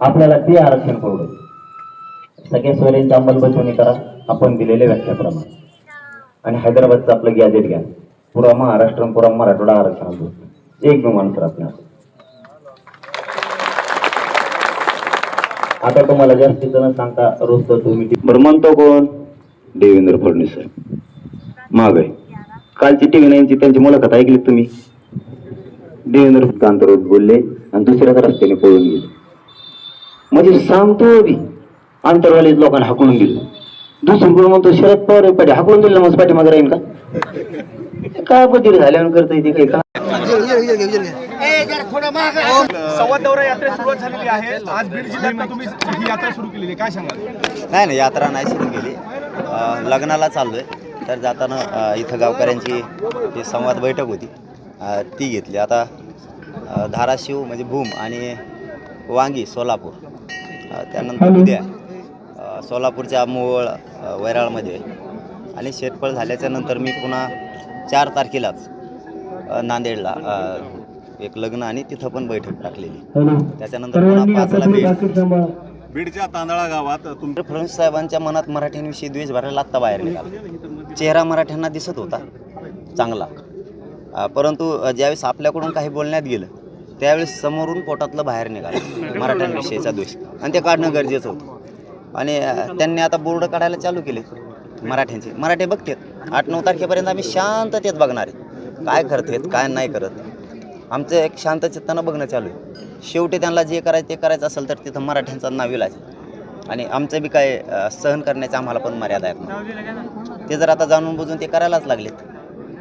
आपल्याला ते आरक्षण परवडेल सगळ्या सोयऱ्यांची अंमलबजावणी करा. आपण दिलेल्या व्याख्याप्रमाणे. आणि हैदराबादचं आपलं गॅजेट घ्या. पुरा महाराष्ट्र पुरा मराठवाडा आरक्षण एक विमान माणसं आपल्या आता तुम्हाला जास्तीत जण सांगता रोज तर तुम्ही बरं म्हणतो कोण? देवेंद्र फडणवीस साहेब. माग आहे. कालची टीव्ही नाईनची त्यांची मुलाखत ऐकली तुम्ही? देवेंद्र कांतरोज बोलले आणि दुसऱ्याच रस्त्याने पळून गेले. म्हणजे सांगतो बी. आंतरवालीत लोकांना हाकलून दिलं. दुसरं कोण म्हणतो शरद पवार पाठी हाकलून दिलं मग पाठीमागे राहील का? काय पद्धती झाल्यावर करता येते काही का? संवाद दौरा यात्रा सुरुवात झालेली आहे. आज बीड जिल्ह्यात तुम्ही ही यात्रा सुरू केलेली आहे. काय सांगाल? नाही नाही यात्रा नाही सुरू केली. लग्नाला चाललो आहे तर जाताना इथं गावकऱ्यांची ही संवाद बैठक होती. ती घेतली. आता धाराशिव म्हणजे भूम आणि वांगी सोलापूर. त्यानंतर उद्या सोलापूरच्या मोहोळ अ, वैराळमध्ये आणि शेतफळ झाल्याच्यानंतर मी पुन्हा चार तारखेलाच नांदेडला एक लग्न आणि तिथं पण बैठक टाकलेली. त्याच्यानंतर पुन्हा पाचला बीड बीडच्या तांदळा गावात देवेंद्र फडणवीस साहेबांच्या मनात मराठ्यांविषयी द्वेष भरायला आत्ता बाहेर निघाला. चेहरा मराठ्यांना दिसत होता चांगला. परंतु ज्यावेळेस आपल्याकडून काही बोलण्यात गेलं त्यावेळेस समोरून पोटातलं बाहेर निघालं मराठ्यांविषयीचा द्वेष आणि ते काढणं गरजेचं होतं. आणि त्यांनी आता बोर्ड काढायला चालू केले मराठ्यांचे. मराठे बघतात आठ नऊ तारखेपर्यंत आम्ही शांततेत बघणार आहे काय करतात काय नाही करत. आमचं एक शांत चित्तानं बघणं चालू आहे. शेवटी त्यांना जे करायचं ते करायचं असेल तर तिथं मराठ्यांचा नाव इलाज आणि आमचं बी काय सहन करण्याचं आम्हाला पण मर्यादा आहेत ते जर आता जाणून बुजून ते करायलाच लागलेत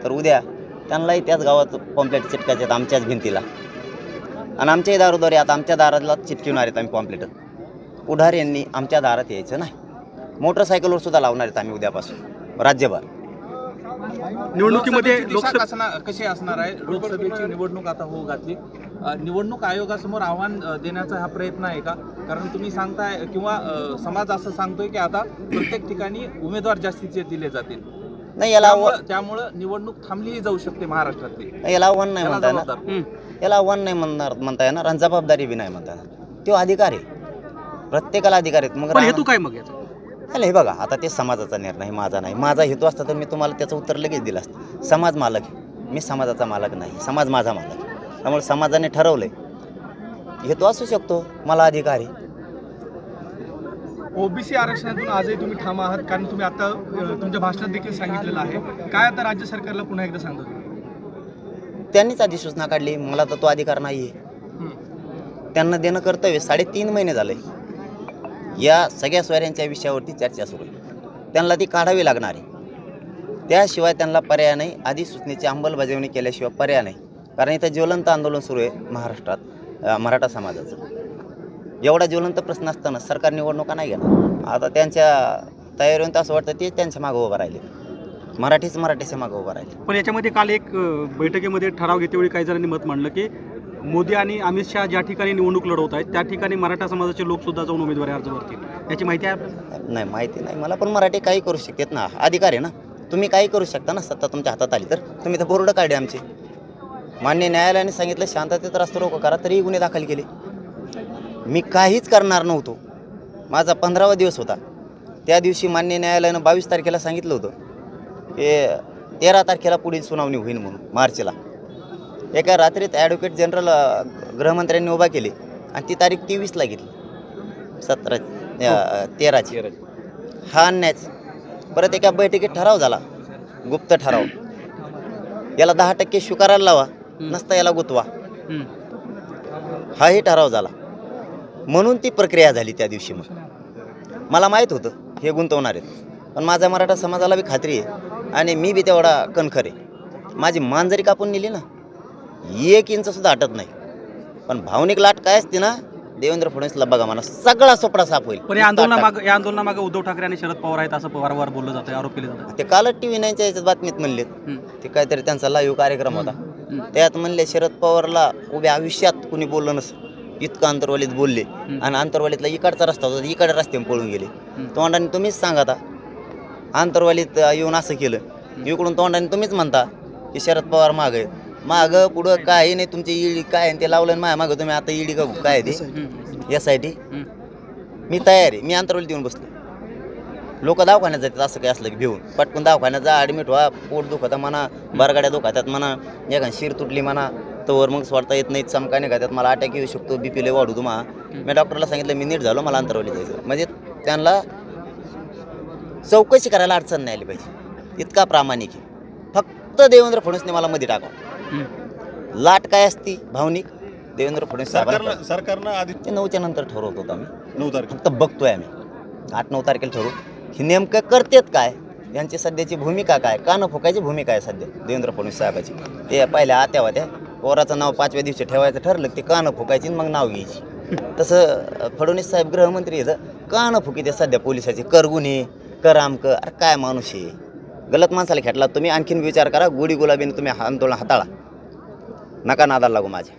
तर उद्या त्यांनाही त्याच गावात पॉम्प्लेट चिटकायचे आहेत आमच्याच भिंतीला. आणि आमच्याही दारोद्वारे आता आमच्या दाराला चिटकिवणार आहेत आम्ही पॉम्प्लेट पुढारी यांनी आमच्या दारात यायचं नाही. मोटरसायकलवर सुद्धा लावणार आहेत आम्ही उद्यापासून. राज्यभर. निवडणुकीमध्ये लोकसभा कशी असणार आहे? लोकसभेची निवडणूक आता होऊ घातली. निवडणूक आयोगासमोर आव्हान देण्याचा हा प्रयत्न आहे का? कारण तुम्ही सांगताय किंवा समाज असं सांगतोय की आता प्रत्येक ठिकाणी उमेदवार जास्तीचे दिले जातील. नाही याला आव्हा- त्यामुळं त्यामुळं निवडणूक थांबलीही जाऊ शकते महाराष्ट्रातली. नाही, याला आव्हान नाही त्याला म्हणता येणार. जबाबदार. याला आव्हान नाही म्हणणार म्हणता येणार आणि जबाबदारी बी नाही म्हणता येणार. तो अधिकार आहे. प्रत्येकाला अधिकार आहेत. मग राहणं- काय मग याचा? नाही हे बघा आता ते समाजाचा निर्णय आहे, माझा नाही. माझा हेतू असता तर मी तुम्हाला त्याचं उत्तर लगेच दिलं असतं. समाज मालक आहे. मी समाजाचा मालक नाही. समाज माझा मालक आहे. त्यामुळे समाजाने ठरवलंय. हेतू असू शकतो. मला अधिकार. आहे ओबीसी आरक्षणातून आजही तुम्ही ठाम आहात कारण तुम्ही आता तुमच्या भाषणात देखील सांगितलेलं आहे. काय आता राज्य सरकारला पुन्हा एकदा सांगतो त्यांनीच अधिसूचना काढली मला तर तो अधिकार नाही आहे त्यांना देणं कर्तव्य साडेतीन महिने झाले या सगळ्या सोयऱ्यांच्या विषयावरती चर्चा सुरू आहे. त्यांना ती काढावी लागणार आहे. त्याशिवाय त्यांना पर्याय नाही अधिसूचनेची अंमलबजावणी केल्याशिवाय पर्याय नाही. कारण इथं ज्वलंत आंदोलन सुरू आहे महाराष्ट्रात मराठा समाजाचं. एवढा ज्वलंत प्रश्न असताना सरकार निवडणुका नाही घेणार. आता त्यांच्या तयारीवरून तर असं वाटतं ते त्यांच्या मागं उभं राहिले. मराठीच मराठीच्या मागं उभं राहिले. पण याच्यामध्ये काल एक बैठकीमध्ये ठराव घेतेवेळी काही जणांनी मत मांडलं की मोदी आणि अमित शहा ज्या ठिकाणी निवडणूक लढवत आहेत त्या ठिकाणी मराठा समाजाचे लोक सुद्धा जाऊन उमेदवारी अर्ज भरतील याची माहिती आहे? नाही माहिती नाही मला पण मराठी काही करू शकतात ना. अधिकार आहे ना. तुम्ही काही करू शकता ना सत्ता तुमच्या हातात आली तर. तुम्ही तर बोर्ड काढले आमचे. मान्य न्यायालयाने सांगितलं शांततेत रस्ता रोको करा तरीही गुन्हे दाखल केले. मी काहीच करणार नव्हतो. माझा पंधरावा दिवस होता. त्या दिवशी मान्य न्यायालयानं बावीस तारखेला सांगितलं होतं की तेरा तारखेला पुढील सुनावणी होईल म्हणून मार्चला. एका रात्रीत ॲडव्होकेट जनरल गृहमंत्र्यांनी उभा केली आणि ती तारीख तेवीसला घेतली. सतरा तेराची. हा अन्यायच. परत एका बैठकीत ठराव झाला. गुप्त ठराव. याला दहा टक्के स्वीकारायला लावा नसता याला गुतवा. हाही ठराव झाला. म्हणून ती प्रक्रिया झाली त्या दिवशी मग. मला माहीत होतं हे गुंतवणार आहेत. पण माझ्या मराठा समाजाला बी खात्री आहे आणि मी बी तेवढा कणखर आहे. माझी मान जरी कापून नेली ना एक इंच सुद्धा हटत नाही. पण भावनिक लाट काय असते ना देवेंद्र फडणवीसला बघा म्हणा सगळा सोपडा साफ होईल. पण या आंदोलनामागं या आंदोलनामागं उद्धव ठाकरे आणि शरद पवार आहेत असं वारंवार बोललं जातं आरोप केले जातात. ते कालच टी व्ही नाईनच्या याच्यात बातमीत म्हणलेत. ते काहीतरी त्यांचा लाईव्ह कार्यक्रम होता. त्यात म्हणले शरद पवारला उभ्या आयुष्यात कुणी बोललं नसं इतकं अंतरवालीत बोलले. आणि अंतरवालीतला इकडचा रस्ता होता इकडे रस्त्याने पळून गेले. तोंडाने तुम्हीच सांगा आता. अंतरवालीत येऊन असं केलं. इकडून तोंडाने तुम्हीच म्हणता की शरद पवार माग आहे मागं पुढं काही नाही तुमची ईडी काय आहे ते लावलं आणि माझ्या मागं तुम्ही आता ईडी का काय आहे ते? यासाठी मी तयार आहे मी अंतरवली देऊन बसलो लोक दवाखान्यात जातात असं काय असलं की भिवून. पटकन दवाखान्यात जा ॲडमिट व्हा. पोट दुखतं म्हणा बरगाड्या दुखतात म्हणा एखाद शिर तुटली म्हणा. तोवर मग सोडता येत नाही चमका निघातात मला अटॅक येऊ शकतो बी पी लय वाढू तुम्हा. मी डॉक्टरला सांगितलं मी नीट झालो मला अंतरवली जायचं. म्हणजे त्यांना चौकशी करायला अडचण नाही आली पाहिजे. इतका प्रामाणिक आहे. फक्त देवेंद्र फडणवीसने मला मध्ये टाकावं. लाट काय असती? भावनिक. देवेंद्र फडणवीस सरकारनं सरकारनं आधी ते नऊच्या नंतर ठरवत होतो आम्ही. नऊ तारखेला. फक्त बघतोय आम्ही. आठ नऊ तारखेला ठरवू. हे नेमकं करतेत काय? यांची सध्याची भूमिका काय? कानं फुकायची भूमिका आहे सध्या देवेंद्र फडणवीस साहेबाची. ते पहिल्या आत्या होत्या. पोराचं नाव पाचव्या दिवशी ठेवायचं ठरलं की ते कानं फुकायची आणि मग नाव घ्यायची. तसं फडणवीस साहेब गृहमंत्री आहेत कानं फुकी ते सध्या पोलिसाचे. कर गुन्हे कर अरे काय माणूस आहे? गलत माणसाला खेटला. तुम्ही आणखीन विचार करा. गोडी गुलाबीने तुम्ही आंदोलन हाताळा. नका नादाला लागू माझ्या.